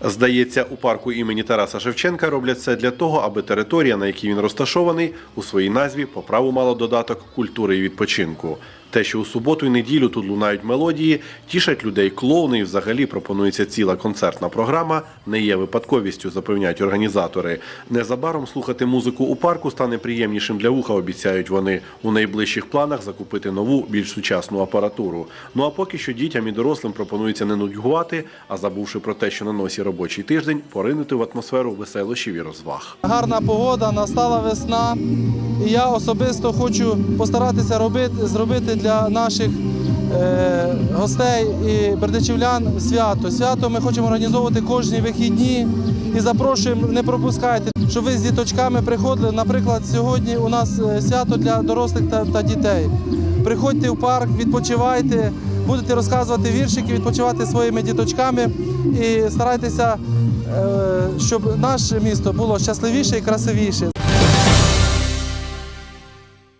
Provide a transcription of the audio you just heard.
Здається, у парку імені Тараса Шевченка роблять все для того, аби територія, на якій він розташований, у своїй назві по праву мала додаток культури і відпочинку. Те, що у суботу і неділю тут лунають мелодії, тішать людей клоуни і взагалі пропонується ціла концертна програма, не є випадковістю, запевняють організатори. Незабаром слухати музику у парку стане приємнішим для вуха, обіцяють вони. У найближчих планах закупити нову, більш сучасну апаратуру. Ну а поки що дітям і дорослим пропонується не нудьгувати, а забувши про те, що на носі робочий тиждень, поринути в атмосферу веселощів і розваг. Гарна погода, настала весна, і я особисто хочу постаратися робити, зробити для наших е, гостей і бердичівлян свято. Свято ми хочемо організовувати кожні вихідні і запрошуємо, не пропускайте, щоб ви з діточками приходили. Наприклад, сьогодні у нас е, свято для дорослих та, та дітей. Приходьте в парк, відпочивайте, будете розказувати віршики, відпочивати своїми діточками і старайтеся, е, щоб наше місто було щасливіше і красивіше.